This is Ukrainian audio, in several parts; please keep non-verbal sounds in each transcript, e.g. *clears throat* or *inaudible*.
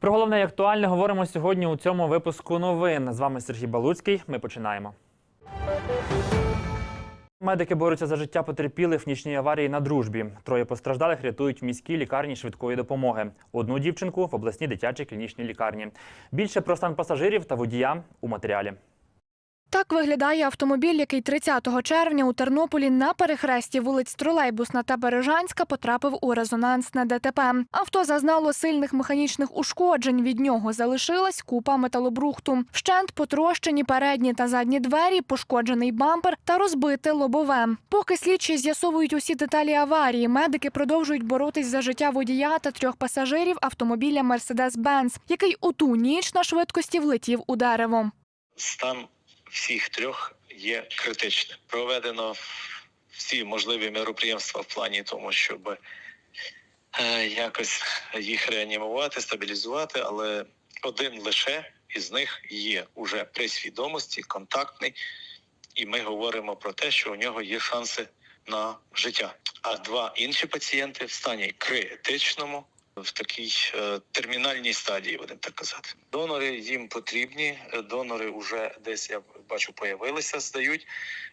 Про головне і актуальне говоримо сьогодні у цьому випуску новин. З вами Сергій Балуцький. Ми починаємо. Медики борються за життя потерпілих в нічній аварії на дружбі. Троє постраждалих рятують в міській лікарні швидкої допомоги. Одну дівчинку в обласній дитячій клінічній лікарні. Більше про стан пасажирів та водія у матеріалі. Так виглядає автомобіль, який 30 червня у Тернополі на перехресті вулиць Тролейбусна та Бережанська потрапив у резонансне ДТП. Авто зазнало сильних механічних ушкоджень. Від нього залишилась купа металобрухту. Вщент потрощені передні та задні двері, пошкоджений бампер та розбите лобове. Поки слідчі з'ясовують усі деталі аварії, медики продовжують боротись за життя водія та трьох пасажирів автомобіля Mercedes-Benz, який у ту ніч на швидкості влетів у дерево. стан всіх трьох є критичним. Проведено всі можливі мероприємства в плані тому, щоб е, якось їх реанімувати, стабілізувати, але один лише із них є уже при свідомості, контактний, і ми говоримо про те, що у нього є шанси на життя. А два інші пацієнти в стані критичному. В такій е, термінальній стадії, будемо так казати. Донори їм потрібні. е, Донори вже десь я бачу появилися, здають.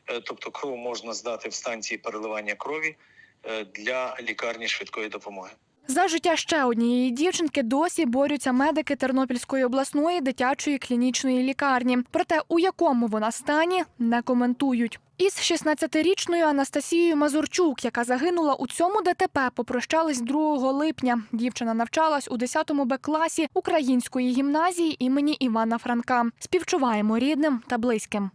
Е, Тобто кров можна здати в станції переливання крові для лікарні швидкої допомоги. За життя ще однієї дівчинки досі борються медики Тернопільської обласної дитячої клінічної лікарні. Проте у якому вона стані не коментують. Із 16-річною Анастасією Мазурчук, яка загинула у цьому ДТП, попрощались 2 липня. Дівчина навчалась у 10 Б класі української гімназії імені Івана Франка. Співчуваємо рідним та близьким.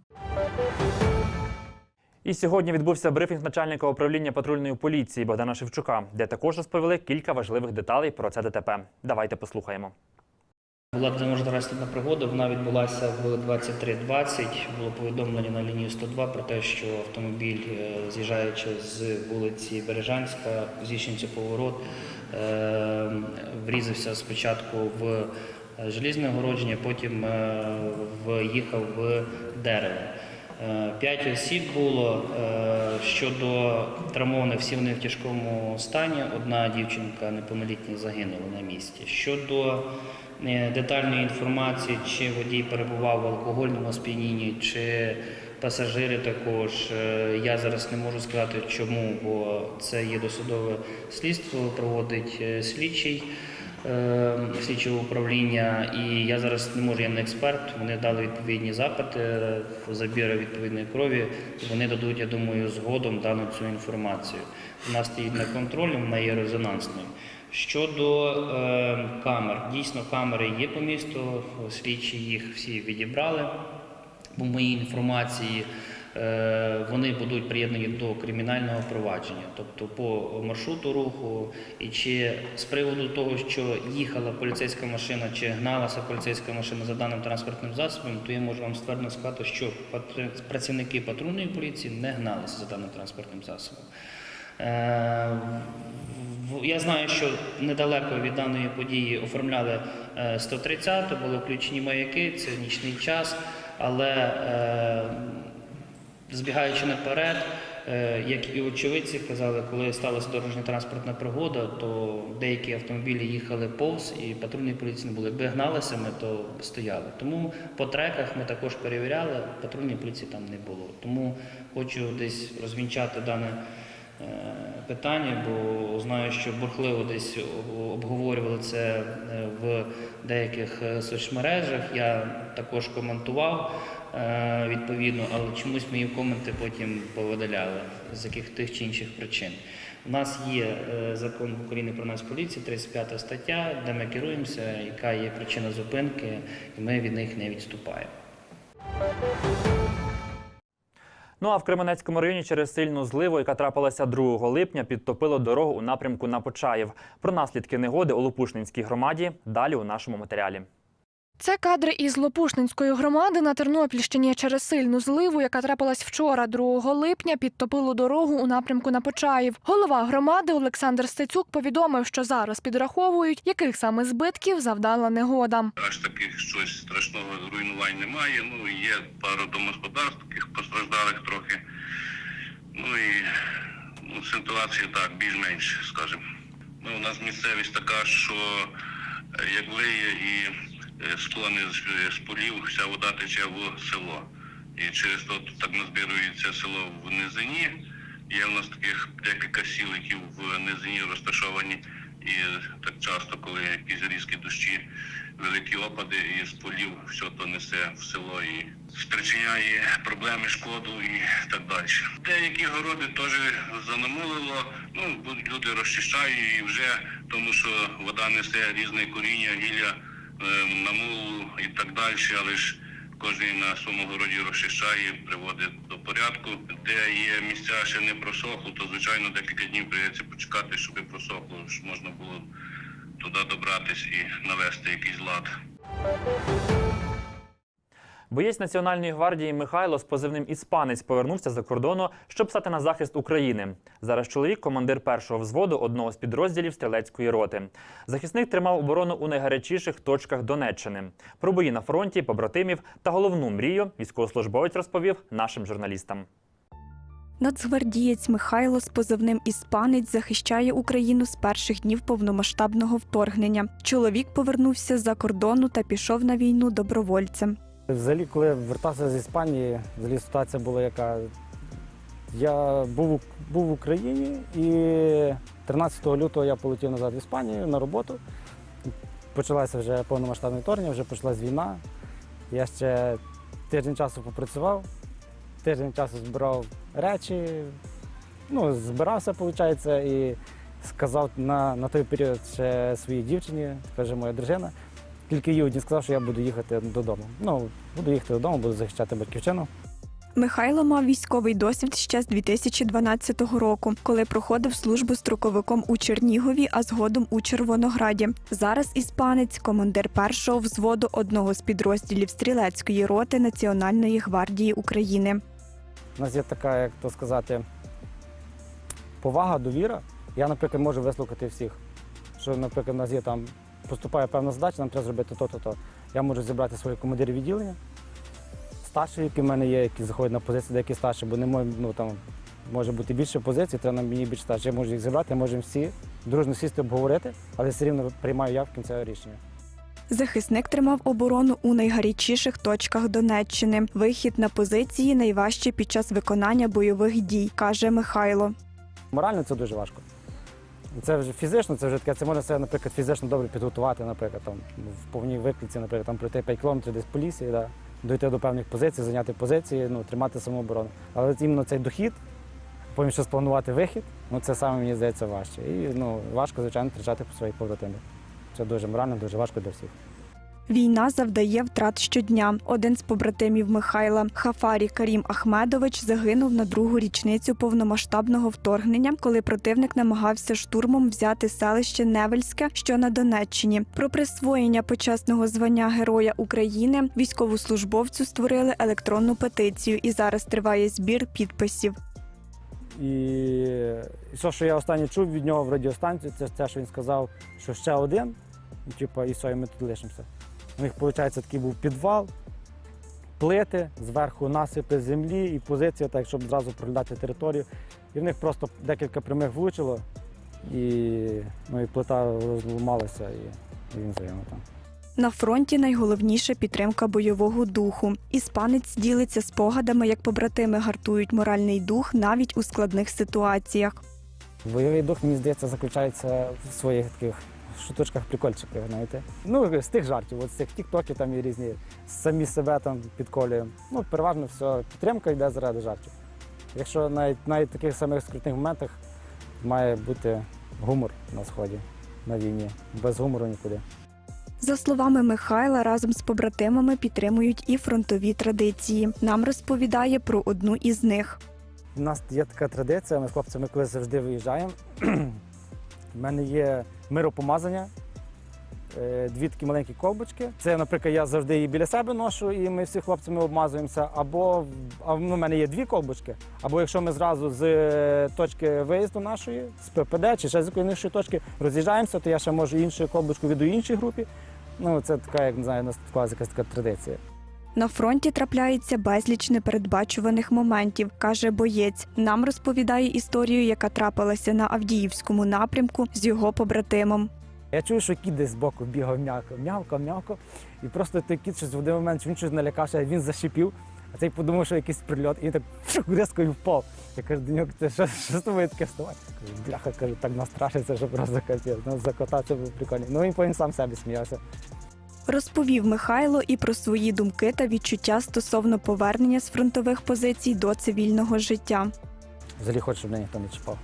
І сьогодні відбувся брифінг начальника управління патрульної поліції Богдана Шевчука, де також розповіли кілька важливих деталей про це ДТП. Давайте послухаємо. Була дорожньо пригода, вона відбулася в 23.20. Було повідомлення на лінію 102 про те, що автомобіль, е, з'їжджаючи з вулиці Бережанська, з'їжджаючи поворот, е, врізався спочатку в желізне огородження, потім е, в'їхав в дерево. Е, П'ять осіб було е, щодо травмованих, всі вони в тяжкому стані. Одна дівчинка неповнолітня загинула на місці. Щодо е, детальної інформації, чи водій перебував в алкогольному сп'янінні, чи пасажири також. Я зараз не можу сказати чому, бо це є досудове слідство, проводить слідчий слідчого управління, і я зараз не можу, я не експерт. Вони дали відповідні запити, е, забіри відповідної крові. Вони дадуть, я думаю, згодом дану цю інформацію. Вона стоїть на контролі, вона є резонансною. Щодо е, камер, дійсно камери є по місту, слідчі їх всі відібрали. По моїй інформації, вони будуть приєднані до кримінального провадження, тобто по маршруту руху, і чи з приводу того, що їхала поліцейська машина, чи гналася поліцейська машина за даним транспортним засобом, то я можу вам ствердно сказати, що працівники патрульної поліції не гналися за даним транспортним засобом. Е, Я знаю, що недалеко від даної події оформляли е, 130, були включені маяки, це нічний час, але е, збігаючи наперед, е, як і очевидці казали, коли сталася дорожня транспортна пригода, то деякі автомобілі їхали повз і патрульної поліції не було. Якби гналися ми, то стояли. Тому по треках ми також перевіряли, патрульної поліції там не було. Тому хочу десь розвінчати дане питання, бо знаю, що бурхливо десь обговорювали це е, в деяких е, соцмережах. Я також коментував е, відповідно, але чомусь мої коменти потім повидаляли з яких тих чи інших причин. У нас є е, закон України про нас поліції, 35 стаття, де ми керуємося, яка є причина зупинки, і ми від них не відступаємо. Ну а в Кременецькому районі через сильну зливу, яка трапилася 2 липня, підтопило дорогу у напрямку на Почаїв. Про наслідки негоди у Лопушнинській громаді далі у нашому матеріалі. Це кадри із Лопушнинської громади на Тернопільщині через сильну зливу, яка трапилась вчора, 2 липня, підтопило дорогу у напрямку на Почаїв. Голова громади Олександр Стецюк повідомив, що зараз підраховують, яких саме збитків завдала негода. аж таких щось страшного руйнувань немає. Ну є пару домогосподарств, таких постраждалих трохи. Ну і ну, ситуація так, більш-менш, скажімо. Ну, у нас місцевість така, що як влиє і е, склони з, з полів, вся вода тече в село. І через то так назбирується село в низині. Є в нас таких декілька сіл, які в низині розташовані. І так часто, коли якісь різкі дощі, великі опади і з полів все то несе в село і спричиняє проблеми, шкоду і так далі. Деякі городи теж занамулило. Ну люди розчищають і вже тому, що вода несе різне коріння, гілля, е, намулу і так далі, але ж кожен на своєму городі розчищає, приводить до порядку. Де є місця ще не просохло, то звичайно декілька днів прийдеться почекати, щоб просохло, щоб можна було туди добратись і навести якийсь лад. Боєць Національної гвардії Михайло з позивним Іспанець повернувся за кордону, щоб стати на захист України. Зараз чоловік командир першого взводу одного з підрозділів стрілецької роти. Захисник тримав оборону у найгарячіших точках Донеччини. Про бої на фронті, побратимів та головну мрію військовослужбовець розповів нашим журналістам. Нацгвардієць Михайло з позивним Іспанець захищає Україну з перших днів повномасштабного вторгнення. Чоловік повернувся з-за кордону та пішов на війну добровольцем. Взагалі, коли вертався з Іспанії, взагалі ситуація була яка. Я був, був в Україні і 13 лютого я полетів назад в Іспанію на роботу. Почалося вже повномасштабне вторгнення, вже почалась війна. Я ще тиждень часу попрацював, тиждень часу збирав речі, ну, збирався, виходить, і сказав на, на той період ще своїй дівчині, вже моя дружина, тільки їй одні сказав, що я буду їхати додому. Ну, буду їхати додому, буду захищати батьківщину. Михайло мав військовий досвід ще з 2012 року, коли проходив службу строковиком у Чернігові, а згодом у Червонограді. Зараз іспанець, командир першого взводу одного з підрозділів стрілецької роти Національної гвардії України. У нас є така, як то сказати, повага, довіра. Я, наприклад, можу вислухати всіх. Що, наприклад, у нас є там, поступає певна задача, нам треба зробити то-то, то. Я можу зібрати своїх командирів відділення, старші, які в мене є, які заходять на позиції, деякі старші, бо не мож, ну, там, може бути більше позицій, треба нам мені більше старші. Я можу їх зібрати, можемо всі дружно сісти обговорити, але все рівно приймаю я в кінцеве рішення. Захисник тримав оборону у найгарячіших точках Донеччини. Вихід на позиції найважче під час виконання бойових дій, каже Михайло. Морально це дуже важко. Це вже фізично, це вже таке, це можна себе, наприклад, фізично добре підготувати, наприклад, там в повній виклиці, наприклад, там пройти 5 кілометрів десь по лісі, да, дойти до певних позицій, зайняти позиції, ну, тримати самооборону. Але іменно цей дохід, потім ще спланувати вихід, ну це саме мені здається важче. І ну, важко, звичайно, втрачати по своїх побратимів. Це дуже морально, дуже важко для всіх. Війна завдає втрат щодня. Один з побратимів Михайла Хафарі Карім Ахмедович загинув на другу річницю повномасштабного вторгнення, коли противник намагався штурмом взяти селище Невельське, що на Донеччині. Про присвоєння почесного звання Героя України військовослужбовцю створили електронну петицію, і зараз триває збір підписів. І все, що я останнє чув від нього в радіостанції, це те, що він сказав, що ще один, і, типу, і все, і ми тут лишимося. У них, виходить, такий був підвал, плити, зверху насипи землі і позиція, так, щоб зразу проглядати територію. І в них просто декілька прямих влучило, і, ну, і плита розламалася, і, і він загинув там. На фронті найголовніша підтримка бойового духу. Іспанець ділиться спогадами, як побратими гартують моральний дух навіть у складних ситуаціях. Бойовий дух, мені здається, заключається в своїх таких шуточках, прикольчиках, знаєте. Ну, з тих жартів, от з цих тіктоків там є різні, самі себе там підколюємо. Ну, переважно все, підтримка йде заради жартів. Якщо навіть навіть в таких самих скрутних моментах має бути гумор на сході, на війні. Без гумору нікуди. За словами Михайла, разом з побратимами підтримують і фронтові традиції. Нам розповідає про одну із них. У нас є така традиція, ми з хлопцями коли завжди виїжджаємо. У мене є миропомазання, е, дві такі маленькі колбочки. Це, наприклад, я завжди її біля себе ношу, і ми всі хлопцями обмазуємося. Або а, ну, в мене є дві колбочки. Або якщо ми зразу з е, точки виїзду нашої, з ППД чи ще з якоїсь іншої точки роз'їжджаємося, то я ще можу іншу колбочку віду іншій групі. Ну, це така, як не знаю, у нас якась така традиція. На фронті трапляється безліч непередбачуваних моментів, каже боєць. Нам розповідає історію, яка трапилася на Авдіївському напрямку з його побратимом. Я чую, що кіт десь збоку бігав м'яко, м'явко, м'явко. І просто той кіт щось в один момент він щось налякався, він зашипів, а цей подумав, що якийсь прильот, і він так *laughs* фух, різко і впав. Я кажу, до нього, це що, що з тобою таке? Кажу, бляха, кажу, так настрашиться, що просто капець. Ну, за кота це. Ну він потім сам себе сміявся. Розповів Михайло і про свої думки та відчуття стосовно повернення з фронтових позицій до цивільного життя. Взагалі хочу, щоб мене ніхто не чіпав.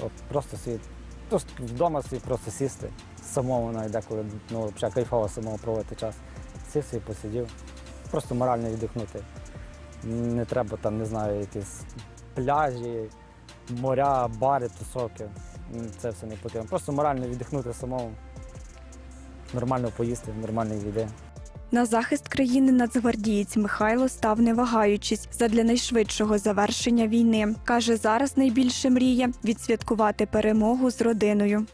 От просто собі, просто вдома собі просто сісти. Самому навіть деколи, ну, кайфово самому проводити час. Сів собі посидів, просто морально віддихнути. Не треба там, не знаю, якісь пляжі, моря, бари, тусовки. Це все не потрібно. Просто морально віддихнути самому. Нормально поїсти, нормальної їди. На захист країни нацгвардієць Михайло став не вагаючись задля найшвидшого завершення війни. Каже, зараз найбільше мріє відсвяткувати перемогу з родиною.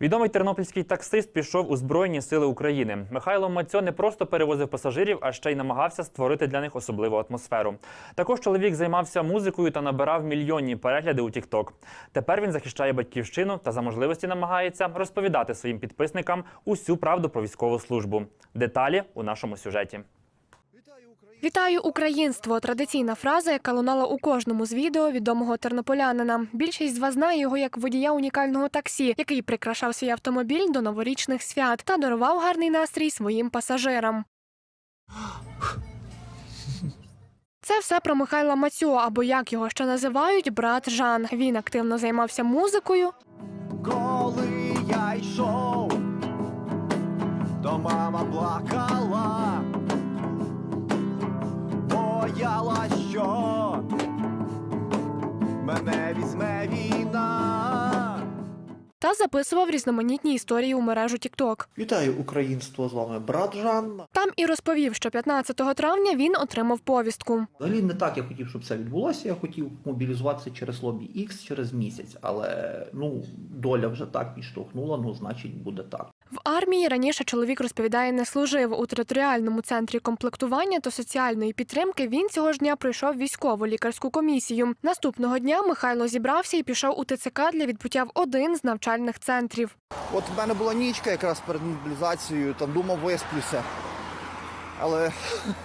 Відомий тернопільський таксист пішов у Збройні Сили України. Михайло Мацьо не просто перевозив пасажирів, а ще й намагався створити для них особливу атмосферу. Також чоловік займався музикою та набирав мільйонні перегляди у TikTok. Тепер він захищає батьківщину та за можливості намагається розповідати своїм підписникам усю правду про військову службу. Деталі у нашому сюжеті. Вітаю українство! Традиційна фраза, яка лунала у кожному з відео відомого тернополянина. Більшість з вас знає його як водія унікального таксі, який прикрашав свій автомобіль до новорічних свят та дарував гарний настрій своїм пасажирам. Це все про Михайла Мацьо, або як його ще називають, брат Жан. Він активно займався музикою, Коли я йшов, то мама плакала, боялась, що мене візьме війна. та записував різноманітні історії у мережу TikTok. Вітаю українство! З вами брат Жан. Там і розповів, що 15 травня він отримав повістку. Взагалі не так я хотів, щоб це відбулося. Я хотів мобілізуватися через лобі X через місяць, але ну доля вже так підштовхнула. Ну значить буде так. В армії раніше чоловік розповідає, не служив у територіальному центрі комплектування та соціальної підтримки. Він цього ж дня пройшов військову лікарську комісію. Наступного дня Михайло зібрався і пішов у ТЦК для відбуття в один з навчальних центрів. От в мене була нічка якраз перед мобілізацією, там думав висплюся. Але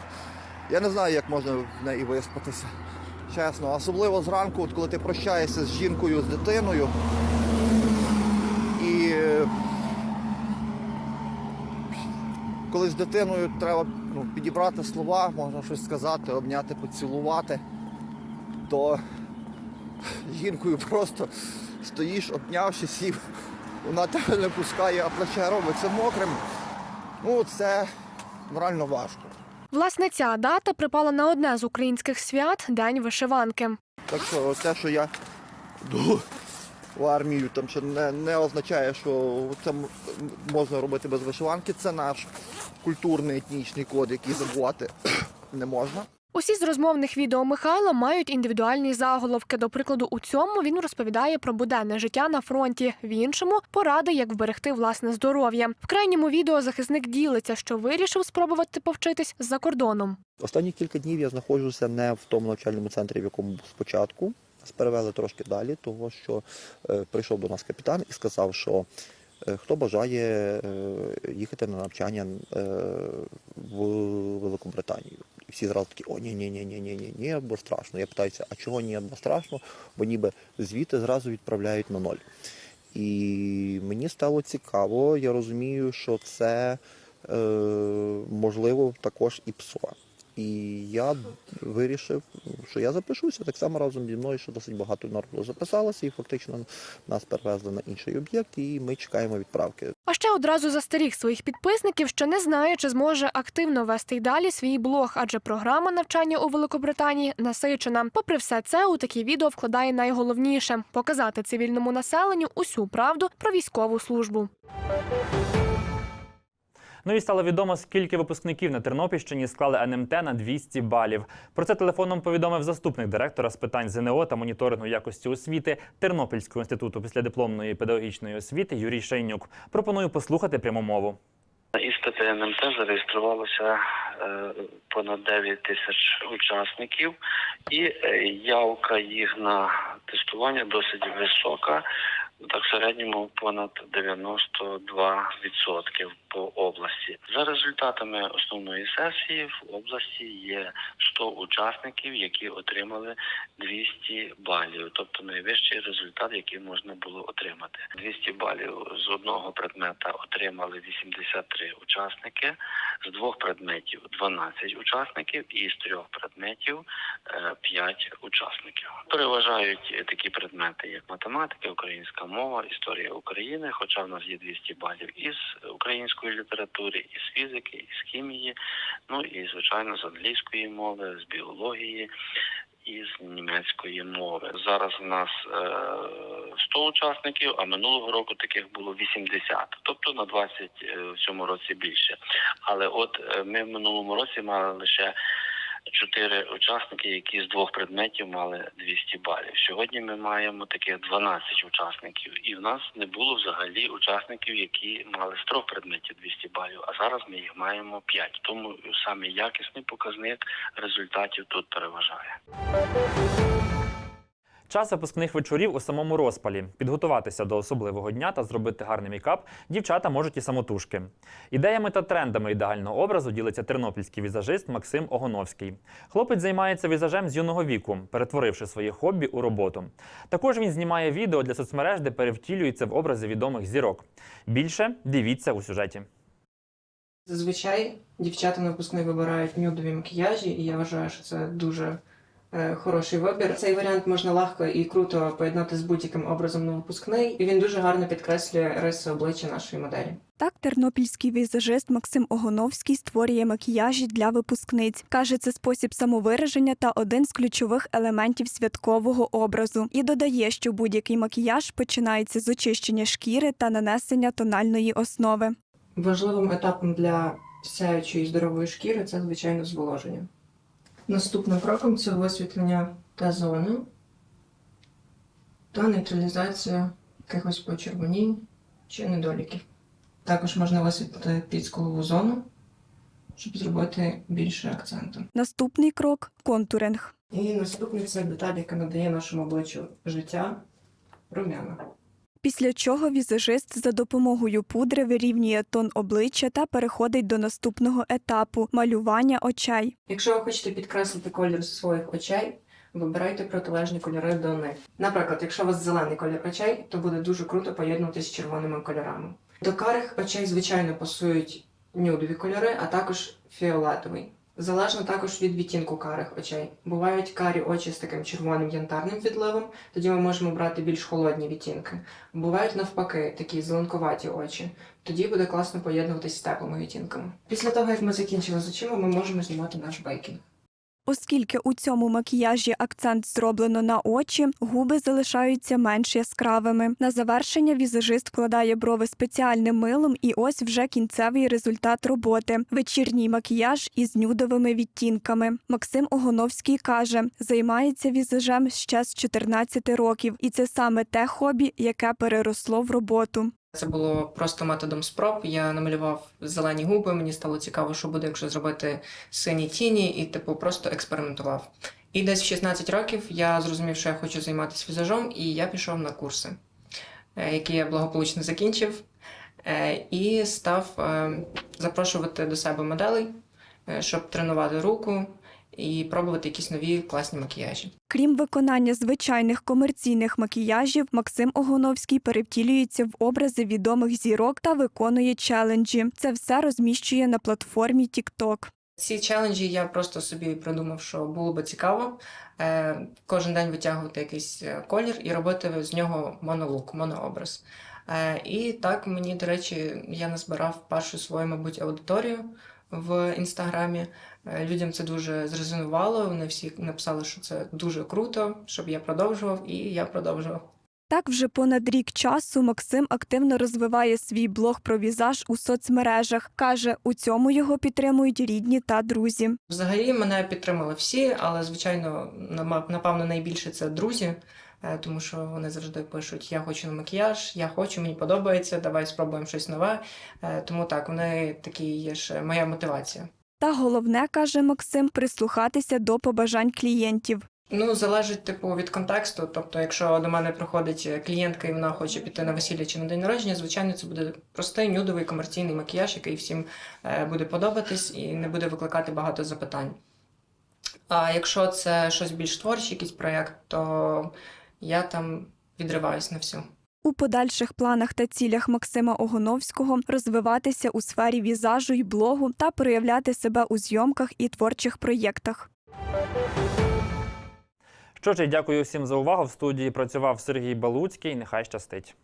*laughs* я не знаю, як можна в неї виспатися. Чесно, особливо зранку, от коли ти прощаєшся з жінкою, з дитиною. І е, коли з дитиною треба ну, підібрати слова, можна щось сказати, обняти, поцілувати, то жінкою просто стоїш, обнявшись, і вона тебе не пускає, а плече робиться мокрим. Ну, це морально важко. Власне, ця дата припала на одне з українських свят День вишиванки. Так що те, що я в армію, там ще не, не означає, що це можна робити без вишиванки. Це наш культурний етнічний код, який забувати *clears throat* не можна. Усі з розмовних відео Михайла мають індивідуальні заголовки. До прикладу, у цьому він розповідає про буденне життя на фронті. В іншому поради, як вберегти власне здоров'я. В крайньому відео захисник ділиться, що вирішив спробувати повчитись за кордоном. Останні кілька днів я знаходжуся не в тому навчальному центрі, в якому був спочатку. Перевели трошки далі, того що е, прийшов до нас капітан і сказав, що е, хто бажає е, їхати на навчання в Великобританію. І всі зразу такі, о, ні, ні, ні, ні, ні, ні, ні, бо страшно. Я питаюся, а чого ні, бо страшно? Бо ніби звідти зразу відправляють на ноль. І мені стало цікаво, я розумію, що це е, можливо також і ПСО. І я вирішив, що я запишуся так само разом зі мною, що досить багато народу записалося, і фактично нас перевезли на інший об'єкт, і ми чекаємо відправки. А ще одразу застеріг своїх підписників, що не знає, чи зможе активно вести й далі свій блог, адже програма навчання у Великобританії насичена. Попри все це, у такі відео вкладає найголовніше показати цивільному населенню усю правду про військову службу. Ну і стало відомо, скільки випускників на Тернопільщині склали НМТ на 200 балів. Про це телефоном повідомив заступник директора з питань ЗНО та моніторингу якості освіти Тернопільського інституту післядипломної педагогічної освіти Юрій Шейнюк. Пропоную послухати пряму мову. На іспити НМТ зареєструвалося е, понад 9 тисяч учасників, і е, явка їх на тестування досить висока. Так, в середньому понад 92% по області. За результатами основної сесії в області є 100 учасників, які отримали 200 балів, тобто найвищий результат, який можна було отримати. 200 балів з одного предмета отримали 83 учасники, з двох предметів 12 учасників і з трьох предметів е, 5 учасників. Переважають е, такі предмети, як математика, українська мова, історія України, хоча в нас є 200 балів із української літератури, із фізики, із хімії, ну і звичайно з англійської мови, з біології. І з німецької мови зараз у нас е, 100 учасників, а минулого року таких було 80, тобто на 20 е, в цьому році більше. Але от е, ми в минулому році мали лише чотири учасники, які з двох предметів мали 200 балів. Сьогодні ми маємо таких 12 учасників, і в нас не було взагалі учасників, які мали з трьох предметів 200 балів. А зараз ми їх маємо 5. Тому саме якісний показник результатів тут переважає. Час випускних вечорів у самому розпалі. Підготуватися до особливого дня та зробити гарний мейкап дівчата можуть і самотужки. Ідеями та трендами ідеального образу ділиться тернопільський візажист Максим Огоновський. Хлопець займається візажем з юного віку, перетворивши своє хобі у роботу. Також він знімає відео для соцмереж, де перевтілюється в образи відомих зірок. Більше дивіться у сюжеті. Зазвичай дівчата на випускний вибирають нюдові макіяжі, і я вважаю, що це дуже хороший вибір. Цей варіант можна легко і круто поєднати з будь-яким образом на випускний, і він дуже гарно підкреслює риси обличчя нашої моделі. Так, тернопільський візажист Максим Огоновський створює макіяжі для випускниць. Каже, це спосіб самовираження та один з ключових елементів святкового образу. І додає, що будь-який макіяж починається з очищення шкіри та нанесення тональної основи. Важливим етапом для сяючої здорової шкіри це, звичайно, зволоження. Наступним кроком це висвітлення Т-зони та нейтралізація якихось почервонінь чи недоліків. Також можна висвітлити підскулову зону, щоб зробити більше акценту. Наступний крок контуринг. І наступний це деталь, яка надає нашому обличчю життя румяна. Після чого візажист за допомогою пудри вирівнює тон обличчя та переходить до наступного етапу малювання очей. Якщо ви хочете підкреслити колір своїх очей, вибирайте протилежні кольори до них. Наприклад, якщо у вас зелений колір очей, то буде дуже круто поєднуватися з червоними кольорами. До карих очей, звичайно, пасують нюдові кольори, а також фіолетовий. Залежно також від відтінку карих очей. Бувають карі очі з таким червоним янтарним відливом, тоді ми можемо брати більш холодні відтінки. Бувають навпаки такі зеленкуваті очі. Тоді буде класно поєднуватися з теплими відтінками. Після того, як ми закінчили з очима, ми можемо знімати наш бейкінг. Оскільки у цьому макіяжі акцент зроблено на очі, губи залишаються менш яскравими. На завершення візажист вкладає брови спеціальним милом, і ось вже кінцевий результат роботи вечірній макіяж із нюдовими відтінками. Максим Огоновський каже, займається візажем ще з 14 років, і це саме те хобі, яке переросло в роботу. Це було просто методом спроб. Я намалював зелені губи. Мені стало цікаво, що буде, якщо зробити сині тіні, і типу просто експериментував. І десь в 16 років я зрозумів, що я хочу займатися візажом, і я пішов на курси, е, які я благополучно закінчив, е, і став е, запрошувати до себе моделей, щоб тренувати руку і пробувати якісь нові класні макіяжі. Крім виконання звичайних комерційних макіяжів, Максим Огоновський перевтілюється в образи відомих зірок та виконує челенджі. Це все розміщує на платформі TikTok. Ці челенджі я просто собі придумав, що було би цікаво е, кожен день витягувати якийсь е, колір і робити з нього монолук, монообраз. Е, і так мені, до речі, я назбирав першу свою, мабуть, аудиторію в інстаграмі. Е, людям це дуже зрезонувало. Вони всі написали, що це дуже круто, щоб я продовжував, і я продовжував. Так, вже понад рік часу Максим активно розвиває свій блог про візаж у соцмережах. Каже, у цьому його підтримують рідні та друзі. Взагалі мене підтримали всі, але звичайно, напевно, найбільше це друзі. е, тому що вони завжди пишуть: Я хочу на макіяж, я хочу, мені подобається, давай спробуємо щось нове. Е, Тому так, вони такі є ж моя мотивація. Та головне, каже Максим, прислухатися до побажань клієнтів. Ну, залежить типу від контексту. Тобто, якщо до мене приходить клієнтка і вона хоче піти на весілля чи на день народження, звичайно, це буде простий нюдовий комерційний макіяж, який всім е, буде подобатись і не буде викликати багато запитань. А якщо це щось більш творче, якийсь проєкт, то я там відриваюсь на всю. У подальших планах та цілях Максима Огоновського розвиватися у сфері візажу й блогу та проявляти себе у зйомках і творчих проєктах. Що ж, дякую всім за увагу. В студії працював Сергій Балуцький. Нехай щастить.